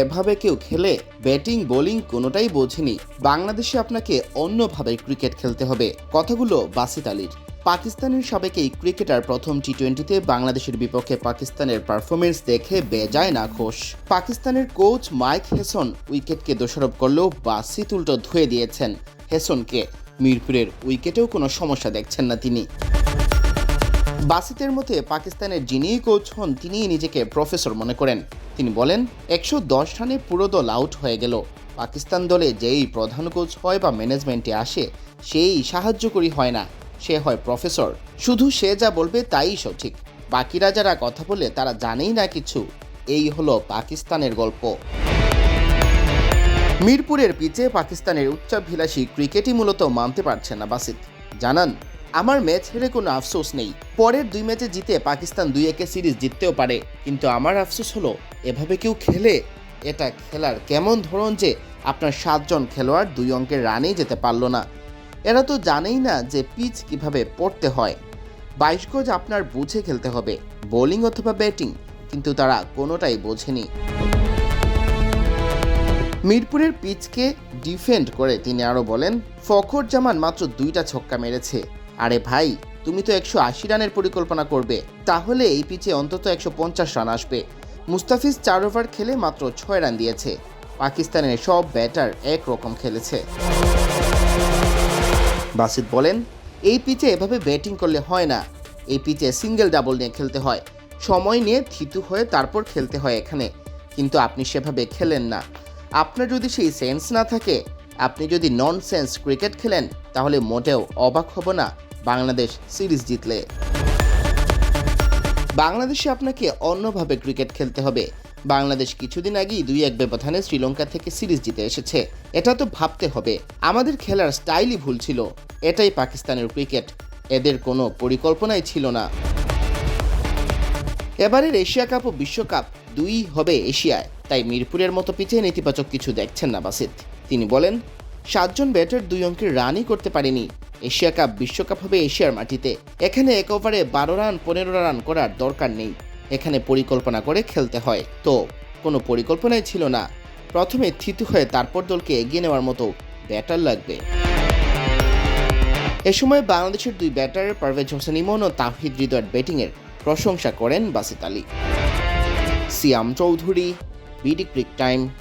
এভাবে কেউ খেলে ব্যাটিং, বোলিং কোনোটাই বোঝেনি। বাংলাদেশে আপনাকে অন্যভাবে ক্রিকেট খেলতে হবে। কথাগুলো বাসিত আলীর। পাকিস্তানের সাবেক এই ক্রিকেটার প্রথম টি টোয়েন্টিতে বাংলাদেশের বিপক্ষে পাকিস্তানের পারফরমেন্স দেখে বেজায় না খোশ পাকিস্তানের কোচ মাইক হেসন উইকেটকে দোষারোপ করলেও বাসিত উল্টো ধুয়ে দিয়েছেন হেসনকে। মিরপুরের উইকেটেও কোনো সমস্যা দেখছেন না তিনি। বাসিতের মতে পাকিস্তানের যিনিই কোচ হন, তিনিই নিজেকে প্রফেসর মনে করেন। তিনি বলেন, একশো দশ রানে পুরো দল আউট হয়ে গেল। পাকিস্তান দলে যেই প্রধান কোচ হয় বা ম্যানেজমেন্টে আসে, সেই সাহায্যকরী হয় না। সে হয় প্রফেসর। শুধু সে যা বলবে তাই সঠিক। বাকিরা যারা কথা বলে, তারা জানেই না কিছু। এই হলো পাকিস্তানের গল্প। মিরপুরের পিচে পাকিস্তানের উচ্চাভিলাষী ক্রিকেটই মূলত মানতে পারছে না বাসিত জানান আমার ম্যাচ হেরে কোনো আফসোস নেই। পরের দুই ম্যাচে জিতে পাকিস্তান দুই একে সিরিজ জিততেও পারে। কিন্তু আমার আফসোস হলো, এভাবে কেউ খেলে? এটা খেলার কেমন ধরন যে আপনার সাতজন খেলোয়াড় দুই অঙ্কের রানেই যেতে পারল না। এরা তো জানেই না যে পিচ কীভাবে পড়তে হয়। বাইশ গজ আপনার বুঝে খেলতে হবে, বোলিং অথবা ব্যাটিং, কিন্তু তারা কোনোটাই বোঝেনি। মিরপুরের পিচকে ডিফেন্ড করে তিনি আরও বলেন, ফখর জামান মাত্র দুইটা ছক্কা মেরেছে। আরে ভাই, তুমি তো একশো আশি রানের পরিকল্পনা করবে, তাহলে এই পিচে অন্তত একশো পঞ্চাশ রান আসবে। মুস্তাফিজ চার ওভার খেলে মাত্র ছয় রান দিয়েছে। পাকিস্তানের সব ব্যাটার একরকম খেলেছে। বাসিত বলেন, এই পিচে এভাবে ব্যাটিং করলে হয় না। এই পিচে সিঙ্গেল ডাবল নিয়ে খেলতে হয়। সময় নিয়ে থিতু হয়ে তারপর খেলতে হয় এখানে। কিন্তু আপনি সেভাবে খেলেন না। আপনার যদি সেই সেন্স না থাকে আপনি যদি নন সেন্স ক্রিকেট খেলেন, তাহলে মোটেও অবাক হব না বাংলাদেশ সিরিজ জিতলে। বাংলাদেশে আপনাকে অন্যভাবে ক্রিকেট খেলতে হবে। বাংলাদেশ কিছুদিন আগেই দুই এক ব্যবধানে শ্রীলঙ্কা থেকে সিরিজ জিতে এসেছে। এটা তো ভাবতে হবে। আমাদের খেলার স্টাইলই ভুল ছিল। এটাই পাকিস্তানের ক্রিকেট এদের কোনো পরিকল্পনাই ছিল না। এবারের এশিয়া কাপ ও বিশ্বকাপ দুই হবে এশিয়ায়। তাই মিরপুরের মতো পিছিয়ে নেতিবাচক কিছু দেখছেন না বাসিত তিনি বলেন, সাতজন ব্যাটার দুই অঙ্কের রানই করতে পারেনি। এশিয়া কাপ, বিশ্বকাপ হবে এশিয়ার মাটিতে। এখানে এক ওভারে বারো রান, পনেরো রান করার দরকার নেই। এখানে পরিকল্পনা করে খেলতে হয়। তো, কোনো পরিকল্পনাই ছিল না। প্রথমে থিতু হয়ে তারপর দলকে এগিয়ে নেওয়ার মতো ব্যাটার লাগবে। এ সময় বাংলাদেশের দুই ব্যাটার পারভেজ হোসেন ইমন ও তাহিদ হৃদয়ের ব্যাটিংয়ের প্রশংসা করেন Basit Ali. Siam Chowdhury be the Quick Time.